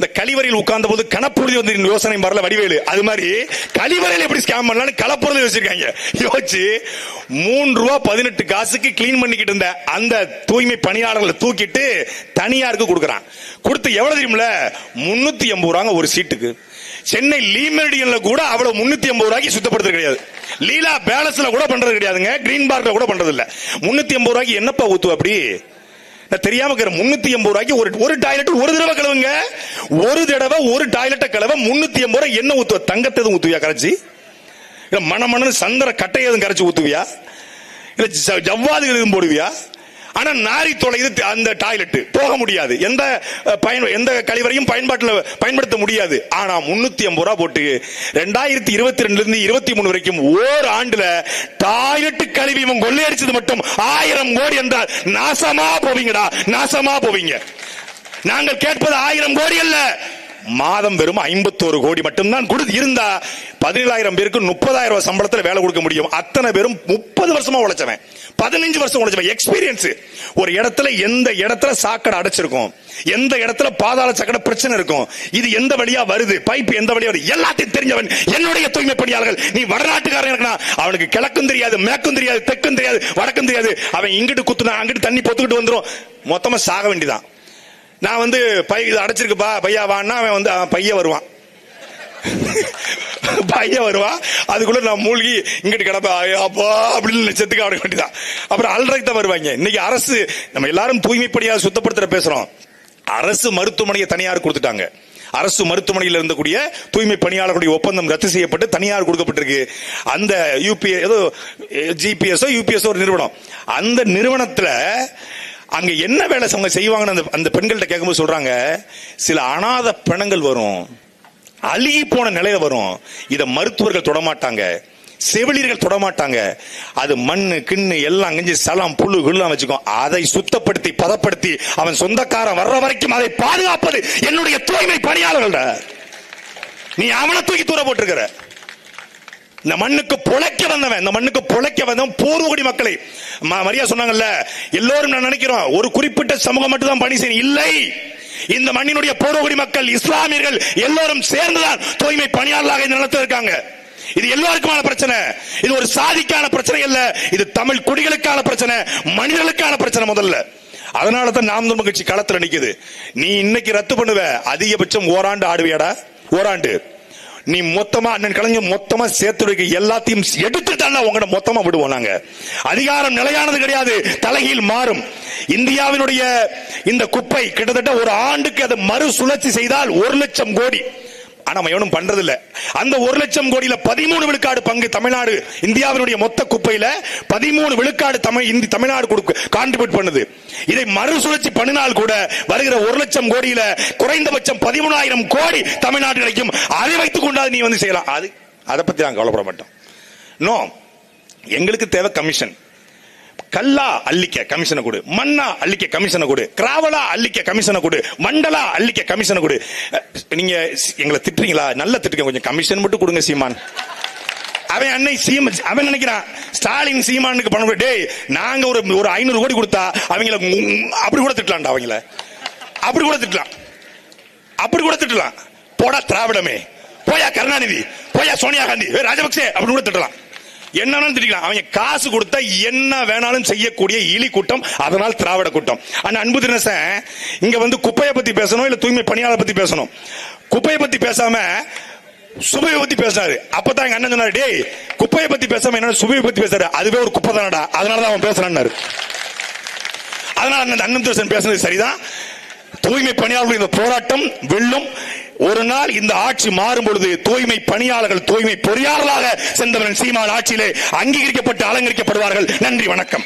இந்த கழிவறையில் உட்கார்ந்த போது கணப்பொழுது வந்து யோசனை வரல வடிவேலு. அது மாதிரி கழிவறையில் எப்படி ஸ்கேம் பண்ணலாம்னு கலப்பொழுது வச்சிருக்காங்க யோசிச்சு மூன்று ரூபா பதினெட்டு காசுக்கு கிளீன் பண்ணிக்கிட்டு இருந்த அந்த தூய்மை பணியாளர்களை தூக்கிட்டு தனியாருக்கு கொடுக்குறான். கொடுத்து எவ்வளவு தெரியுமில முன்னூத்தி எண்பது ரூபாங்க ஒரு சீட்டுக்கு. சென்னை லீமெரிடியன்ல கூட அவ்வளவு முன்னூத்தி எண்பது ரூபாய்க்கு சுத்தப்படுத்துறது கிடையாது. லீலா பேலஸ்ல கூட பண்றது கிடையாதுங்க கிரீன் பார்க்ல கூட பண்றது இல்ல முன்னூத்தி எண்பது ரூபாய்க்கு என்னப்பா ஊத்து அப்படி? தெரியாம முன்னூத்தி எண்பது ரூபாய்க்கு ஒரு ஒரு டாய்லெட் ஒரு தடவை கழுவுங்க. ஒரு தடவை ஒரு டாய்லெட்டை கழுவ முன்னூத்தி எண்பது ரூபாய் என்ன ஊத்துவ. தங்கத்தை எதுவும் ஊத்துவியா கரைச்சி? இல்ல மன மணன்னு சந்திர கட்டை எதுவும் கரைச்சி ஊத்துவியா? இல்ல ஜவ்வாதுகள் எதுவும் போடுவியா? ஆனா நாரி தொலைது அந்த டாய்லெட் போக முடியாது. எந்த பயன் எந்த கழிவறையும் பயன்பாட்டில் பயன்படுத்த முடியாது. ஆனா முன்னூத்தி ஐம்பது ரூபா போட்டு ரெண்டாயிரத்தி இருபத்தி ரெண்டுல இருந்து இருபத்தி மூணு வரைக்கும் ஓர் ஆண்டுல டாய்லெட் கழிவு இவன் கொள்ளையடிச்சது மட்டும் ஆயிரம் கோடி என்றால் நாசமா போவீங்கடா. நாசமா போவீங்க. நாங்கள் கேட்பது ஆயிரம் கோடி அல்ல. மாதம் வெறும் ஐம்பத்தோரு கோடி மட்டும்தான் கொடு இருந்தா பதினேழாயிரம் பேருக்கு முப்பதாயிரம் ரூபாய் சம்பளத்தில் வேலை கொடுக்க முடியும். அத்தனை பேரும் முப்பது வருஷமா உழைச்சவன். பதினஞ்சு வருஷம் உழைச்சவன். எக்ஸ்பீரியன்ஸ் ஒரு இடத்துல எந்த இடத்துல சாக்கடை அடைச்சிருக்கும்? எந்த இடத்துல பாதாள சாக்கடை பிரச்சனை இருக்கும்? இது எந்த வழியா வருது? பைப் எந்த வழியா வருது? எல்லாத்தையும் தெரிஞ்சவன். என்னுடைய தூய்மை பணியாளர்கள் நீ வடநாட்டுக்காரன் இருக்கா அவனுக்கு கிழக்கும் தெரியாது மேற்கும் தெரியாது தெற்கும் தெரியாது வடக்கும் தெரியாது. அவன் இங்கிட்டு குத்துனா அங்கிட்டு தண்ணி பொத்துக்கிட்டு வந்துடும் மொத்தமா சாக வேண்டியதான் நான் வந்து பை இது அடைச்சிருக்குப்பா பையா வான்னா அவன் வந்து அவன் பைய வருவான். பையன் வருவான். அதுக்குள்ள நான் மூழ்கி இங்கிட்டு கிடப்பேன். அப்பா அப்படின்னு செத்துக்க அவனுக்கு வேண்டியதான் அப்புறம் அல்றைக்கு தான் வருவாங்க. இன்னைக்கு அரசு நம்ம எல்லாரும் தூய்மைப்படியாக சுத்தப்படுத்துற பேசுறோம். அரசு மருத்துவமனையை தனியார் கொடுத்துட்டாங்க. அரசு மருத்துவமனையில் இருந்தக்கூடிய தூய்மை பணியாளர்களுடைய ஒப்பந்தம் ரத்து செய்யப்பட்டு தனியார் கொடுக்கப்பட்டிருக்கு. அந்த யூபிஎ ஏதோ ஜிபிஎஸ்ஓ யூபிஎஸ்ஓ ஒரு நிறுவனம். அந்த நிறுவனத்தில் அங்க என்ன வேலை அவங்க செய்வாங்கன்னு அந்த அந்த பெண்கள்கிட்ட கேட்கும்போது சொல்றாங்க சில அனாதை பிணங்கள் வரும். அழுகி போன நிலையில வரும். இதை மருத்துவர்கள் தொடமாட்டாங்க. செவிலியர்கள் தொடமாட்டாங்க. அது மண்ணு கிண்ணு எல்லாம் கஞ்சி சலம் புல்லு குல்லாம் வச்சுக்கோ. அதை சுத்தப்படுத்தி பதப்படுத்தி அவன் சொந்தக்காரன் வர்ற வரைக்கும் அதை பாதுகாப்பது என்னுடைய தூய்மை பணியாளர்கள்ட. நீ அவனை தூக்கி தூர போட்டிருக்கிற. இந்த மண்ணுக்கு புழைக்க வந்தவன் இந்த மண்ணுக்கு புழைக்க வந்தவன் பூர்வகுடி மக்களை. ம- மரியா சொன்னாங்கல்ல எல்லோரும் நான் நினைக்கிறோம் ஒரு குறிப்பிட்ட சமூகம் மட்டும் தான் பணி செய்யணும் இல்லை. இந்த மண்ணினுடைய பூர்வகுடி மக்கள் இஸ்லாமியர்கள் எல்லோரும் சேர்ந்துதான் தூய்மை பணியாளர்களாக இந்த நிலத்தில் இருக்காங்க. இது எல்லாருக்குமான பிரச்சனை. இது ஒரு சாதிக்கான பிரச்சனை அல்ல. இது தமிழ் குடிகளுக்கான பிரச்சனை மனிதர்களுக்கான பிரச்சனை முதல்ல. அதனால தான் நாம் தமிழ் கட்சி களத்துல நிக்குது. நீ இன்னைக்கு ரத்து பண்ணுவ அதிகபட்சம் ஓராண்டு ஆடுவியாடா? ஓராண்டு. நீ மொத்தமா அண்ணன் கலைஞர் மொத்தமா சேர்த்து வைக்க எல்லாத்தையும் எடுத்துட்டால உங்களை மொத்தமா விடுவோம் நாங்க. அதிகாரம் நிலையானது கிடையாது தலைகீழ் மாறும். இந்தியாவினுடைய இந்த குப்பை கிட்டத்தட்ட ஒரு ஆண்டுக்கு அதை மறுசுழற்சி செய்தால் ஒரு லட்சம் கோடி. ஆனா நம்ம எவனும் பண்றது இல்ல அந்த ஒரு லட்சம் கோடியில பதிமூணு விழுக்காடு பங்கு தமிழ்நாடு இந்தியாவினுடைய மொத்த குப்பையில பதிமூணு விழுக்காடு தமிழ் இந்தி தமிழ்நாடு கொடுக்க கான்ட்ரிபியூட் பண்ணுது. இதை மறுசுழற்சி பண்ணினால் கூட வருகிற ஒரு லட்சம் கோடியில குறைந்தபட்சம் பதிமூணாயிரம் கோடி தமிழ்நாடு கிடைக்கும். அதை வைத்துக் கொண்டாது நீ வந்து செய்யலாம். அது அதை பத்தி நாங்கள் கவலைப்பட மாட்டோம். நோ எங்களுக்கு தேவை கமிஷன் கல்லா அள்ளிக்க கமிஷனை கொடு மண்ணா அள்ளிக்க கமிஷனை கொடு கிராவலா அள்ளிக்க கமிஷனை கொடு மண்டலா அள்ளிக்க கமிஷனை கொடு. நீங்க எங்களை திட்டுறீங்களா? நல்ல திட்டுங்க கொஞ்சம் கமிஷன் மட்டும் கொடுங்க சீமான். அவன் அன்னை சீம அவன் நினைக்கிறான் ஸ்டாலின் சீமானுக்கு பணம் டேய் நாங்க ஒரு ஒரு ஐநூறு கோடி கொடுத்தா அவங்கள அப்படி கூட திட்டலாம்டா அவங்கள. அப்படி கூட திட்டலாம். அப்படி கூட திட்டலாம். போடா திராவிடமே. போயா கருணாநிதி போயா சோனியா காந்தி ராஜபக்சே அப்படி கூட திட்டலாம். என்னன்னு திட்டிக்கலாம் அவங்க காசு கொடுத்தா என்ன வேணாலும் செய்யக்கூடிய இலி கூட்டம் அதனால் திராவிட கூட்டம். ஆனா அன்பு தினசன் இங்க வந்து குப்பையை பத்தி பேசணும் இல்ல தூய்மை பணியாளர் பத்தி பேசணும்? குப்பையை பத்தி பேசாம சுபையை பத்தி பேசினாரு அப்பதான் எங்க அண்ணன் சொன்னாரு டேய் குப்பையை பத்தி பேசாம என்ன சுபையை பத்தி பேசுறாரு அதுவே ஒரு குப்பை தானடா. அதனாலதான் அவன் பேசுறான்னாரு. அதனால அண்ணன் அண்ணன் தோசன் பேசுனது சரிதான். தூய்மை பணியாளர்கள் இந்த போராட்டம் வெல்லும் ஒரு நாள் இந்த ஆட்சி மாறும் பொழுது தூய்மை பணியாளர்கள் தூய்மை பொறியாளர்களாக சென்றவன் சீமான் ஆட்சியிலே அங்கீகரிக்கப்பட்டு அலங்கரிக்கப்படுவார்கள். நன்றி வணக்கம்.